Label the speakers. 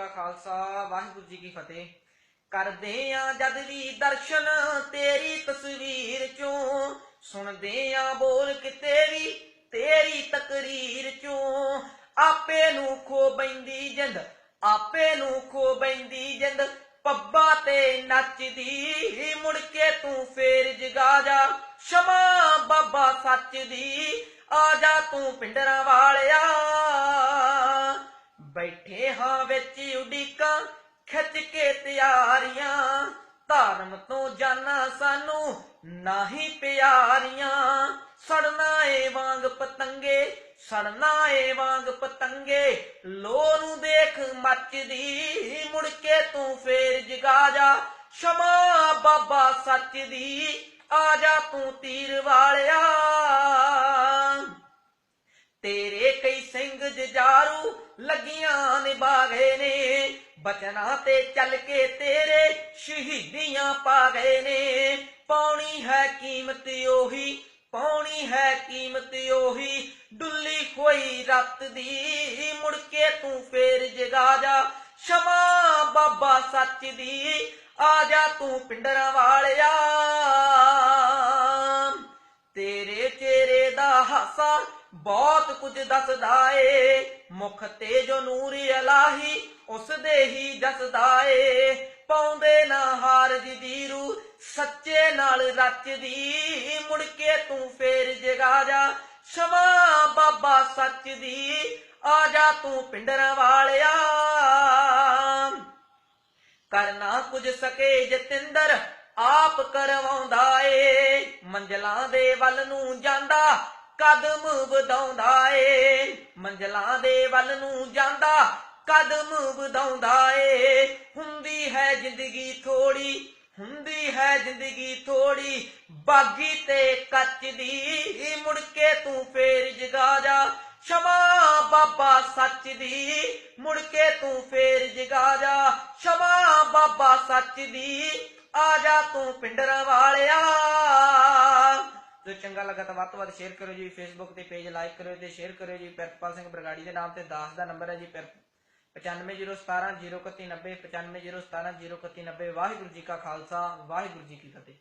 Speaker 1: ਕਾ ਖਾਲਸਾ, ਵਾਹਿਗੁਰੂ ਜੀ ਕੀ ਫਤਿਹ। ਕਰਦੇ ਆ ਜਦ ਵੀ ਦਰਸ਼ਨ, ਤੇਰੀ ਤਸਵੀਰ ਚੋਂ। ਸੁਣਦੇ ਆ ਬੋਲ ਕਿਤੇ ਵੀ, ਤੇਰੀ ਤਕਰੀਰ ਚੋਂ। ਆਪੇ ਨੂੰ ਖੋ ਬੈਂਦੀ ਜਿੰਦ, ਆਪੇ ਨੂੰ ਖੋ ਬੈਂਦੀ ਜਿੰਦ। ਪੱਬਾ ਤੇ ਨੱਚਦੀ, ਮੁੜ ਕੇ ਤੂੰ ਫੇਰ ਜਗਾ ਜਾ। ਸ਼ਮਾ ਬਾਬਾ ਸੱਚ ਦੀ, ਆ ਜਾ ਤੂੰ ਪਿੰਡਰਾਂ ਵਾਲਿਆ। ਬੈਠੇ ਹਾਂ ਵਿੱਚ ਉਡੀਕਾਂ, ਖਿੱਚ ਕੇ ਤਿਆਰੀਆਂ। ਧਰਮ ਤੋਂ ਜਾਣਾ ਸਾਨੂੰ ਨਹੀਂ ਪਿਆਰੀਆਂ। ਸੜਨਾ ਏ ਵਾਂਗ ਪਤੰਗੇ, ਸੜਨਾ ਏ ਵਾਂਗ ਪਤੰਗੇ। ਲੋ ਨੂੰ ਦੇਖ ਮੱਚਦੀ, ਮੁੜ ਕੇ ਤੂੰ ਫੇਰ ਜਗਾ ਜਾ। ਸ਼ਮਾ ਬਾਬਾ ਸੱਚ ਦੀ, ਆ ਜਾ ਤੂੰ ਤੀਰ ਵਾਲਿਆ। ਬਚਨਾ ਤੇ ਚੱਲ ਕੇ ਤੇਰੇ ਸ਼ਹੀਦੀਆਂ ਪਾ ਗਏ ਨੇ। ਪਾਉਣੀ ਹੈ ਕੀਮਤ ਉਹੀ, ਪਾਉਣੀ ਹੈ ਕੀਮਤ ਉਹੀ, ਡੁੱਲੀ ਹੋਈ ਰੱਤ ਦੀ, ਮੁੜ ਕੇ ਤੂੰ ਫੇਰ ਜਗਾ ਜਾ। ਸ਼ਮਾ ਬਾਬਾ ਸੱਚ ਦੀ, ਆ ਜਾ ਤੂੰ ਪਿੰਡਰਾਂ ਵਾਲਿਆ। ਤੇਰੇ ਚਿਹਰੇ ਦਾ ਹਾਸਾ ਬਹੁਤ ਕੁਝ ਦੱਸਦਾ ਏ। ਮੁਖ ਤੇ ਜੋ ਨੂਰ ਇਲਾਹੀ ਉਸ ਦੇ ਹੀ ਦੱਸਦਾ ਏ। ਪਾਉਂਦੇ ਨਾ ਹਾਰ ਦੀ ਰੂ ਸੱਚੇ ਨਾਲ ਰਚਦੀ ਮੁੜ ਕੇ ਤੂੰ ਫੇਰ ਜਗਾ ਜਾ, ਸ਼ਮਾ ਬਾਬਾ ਸੱਚ ਦੀ ਆ ਜਾ ਤੂੰ ਪਿੰਡਰਾਂ ਵਾਲਿਆ। ਕਰਨਾ ਕੁਝ ਸਕੇ ਜਤਿੰਦਰ, ਆਪ ਕਰਵਾਉਂਦਾ ਏ। ਮੰਜ਼ਲਾਂ ਦੇ ਵੱਲ ਨੂੰ ਜਾਂਦਾ ਕਦਮ ਵਧਾਉਂਦਾ ਏ। ਮੰਜ਼ਲਾਂ ਦੇ ਵੱਲ ਨੂੰ ਜਾਂਦਾ, ਕਦਮ ਵਧਾਉਂਦਾ ਏ। ਹੁੰਦੀ ਹੈ ਜ਼ਿੰਦਗੀ ਥੋੜੀ ਹੁੰਦੀ ਹੈ ਜ਼ਿੰਦਗੀ ਥੋੜੀ ਬਾਗੀ ਤੇ ਕੱਚ ਦੀ, ਮੁੜ ਕੇ ਤੂੰ ਫੇਰ ਜਗਾ ਜਾ। ਸ਼ਮਾ ਬਾਬਾ ਸੱਚ ਦੀ, ਮੁੜ ਕੇ ਤੂੰ ਫੇਰ ਜਗਾ ਜਾ। ਸ਼ਮਾ ਬਾਬਾ ਸੱਚ ਦੀ, ਆ ਜਾ ਤੂੰ ਪਿੰਡਰਾਂ ਵਾਲਿਆ ਚੰਗਾ ਲੱਗਾ ਤਾਂ ਵੱਧ ਤੋਂ ਵੱਧ ਸ਼ੇਅਰ ਕਰੋ ਜੀ ਫੇਸਬੁੱਕ ਤੇ ਪੇਜ ਲਾਈਕ ਕਰਿਓ ਤੇ ਸ਼ੇਅਰ ਕਰਿਓ ਜੀ। ਪਿਰਪਾਲ ਸਿੰਘ ਬਰਗਾੜੀ ਦੇ ਨਾਮ ਤੇ ਦਾਸ ਦਾ ਨੰਬਰ ਹੈ ਜੀ 9501709190 9501709190 ਵਾਹਿਗੁਰੂ ਜੀ ਕਾ ਖਾਲਸਾ, ਵਾਹਿਗੁਰੂ ਜੀ ਕੀ ਫਤਿਹ।